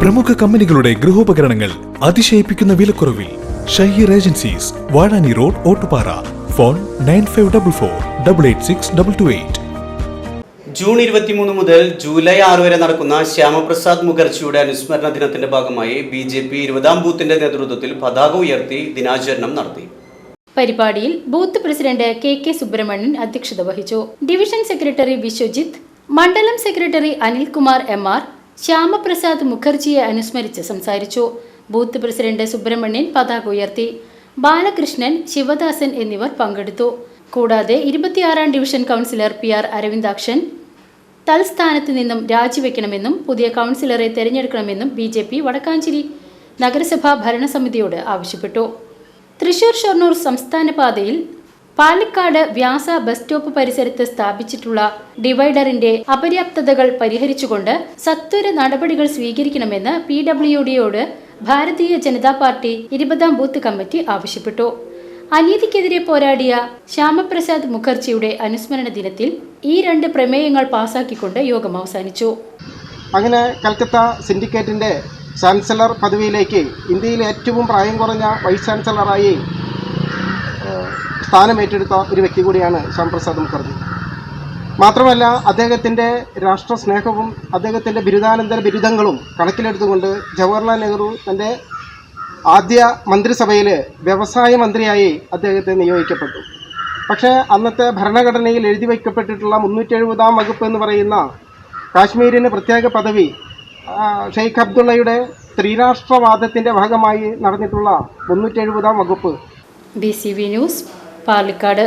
പ്രമുഖ കമ്പനികളുടെ ഗൃഹോപകരണങ്ങൾ അതിശയിപ്പിക്കുന്ന വിലക്കുറവിൽ Shaheer Agencies Vazhani Road Ottupara. Phone nine five double four double eight six double two eight. June ഇരുപത്തിമൂന്ന് മുതൽ ജൂലൈ ആറ് വരെ നടക്കുന്ന ശ്യാമപ്രസാദ് മുഖർജിയുടെ അനുസ്മരണ ദിനത്തിന്റെ ഭാഗമായി ബി ജെ പി ഇരുപതാം ബൂത്തിന്റെ നേതൃത്വത്തിൽ പതാക ഉയർത്തി ദിനാചരണം നടത്തി. പരിപാടിയിൽ booth president K K Subramanian അധ്യക്ഷത വഹിച്ചു. ഡിവിഷൻ സെക്രട്ടറി വിശ്വജിത്ത് മണ്ഡലം secretary Anilkumar M R Shyamaprasad മുഖർജിയെ അനുസ്മരിച്ച് സംസാരിച്ചു. ബൂത്ത് പ്രസിഡന്റ് സുബ്രഹ്മണ്യൻ പതാക ഉയർത്തി. ബാലകൃഷ്ണൻ ശിവദാസൻ എന്നിവർ പങ്കെടുത്തു. കൂടാതെ ഇരുപത്തിയാറാം division councillor P R Aravindakshan തൽസ്ഥാനത്ത് നിന്നും രാജിവെക്കണമെന്നും പുതിയ കൗൺസിലറെ തെരഞ്ഞെടുക്കണമെന്നും ബി ജെ പി വടക്കാഞ്ചേരി നഗരസഭാ ഭരണസമിതിയോട് ആവശ്യപ്പെട്ടു. തൃശൂർ ഷൊർണൂർ സംസ്ഥാന പാതയിൽ പാലക്കാട് വ്യാസ ബസ് സ്റ്റോപ്പ് പരിസരത്ത് സ്ഥാപിച്ചിട്ടുള്ള ഡിവൈഡറിന്റെ അപര്യാപ്തതകൾ പരിഹരിച്ചുകൊണ്ട് സത്വര നടപടികൾ സ്വീകരിക്കണമെന്ന് പി ഡബ്ല്യു ഡിയോട് ഭാരതീയ ജനതാ പാർട്ടി ഇരുപതാം ബൂത്ത് കമ്മിറ്റി ആവശ്യപ്പെട്ടു. അനീതിക്കെതിരെ പോരാടിയ ശ്യാമപ്രസാദ് മുഖർജിയുടെ അനുസ്മരണ ദിനത്തിൽ ഈ രണ്ട് പ്രമേയങ്ങൾ പാസാക്കിക്കൊണ്ട് യോഗം അവസാനിച്ചു. അങ്ങനെ കൽക്കത്ത സിൻഡിക്കേറ്റിന്റെ ചാൻസലർ പദവിയിലേക്ക് ഇന്ത്യയിലെ ഏറ്റവും പ്രായം കുറഞ്ഞ വൈസ് ചാൻസലറായി ഏഹ്, സ്ഥാനമേറ്റെടുത്ത ഒരു വ്യക്തി കൂടിയാണ് ശ്യാംപ്രസാദ് മുഖർജി. മാത്രമല്ല അദ്ദേഹത്തിന്റെ രാഷ്ട്രസ്നേഹവും അദ്ദേഹത്തിന്റെ ബിരുദാനന്തര ബിരുദങ്ങളും കണക്കിലെടുത്തുകൊണ്ട് ജവഹർലാൽ നെഹ്റു തന്റെ ആദ്യ മന്ത്രിസഭയിൽ വ്യവസായ മന്ത്രിയായി അദ്ദേഹത്തെ നിയോഗിക്കപ്പെട്ടു. പക്ഷേ അന്നത്തെ ഭരണഘടനയിൽ എഴുതി വയ്ക്കപ്പെട്ടിട്ടുള്ള മുന്നൂറ്റി എഴുപതാം വകുപ്പ് എന്ന് പറയുന്ന കാശ്മീരിന് പ്രത്യേക പദവി ഷെയ്ഖ് അബ്ദുള്ളയുടെ ത്രിരാഷ്ട്രവാദത്തിന്റെ ഭാഗമായി നടന്നിട്ടുള്ള മുന്നൂറ്റി എഴുപതാം വകുപ്പ്. B C V news Palakkad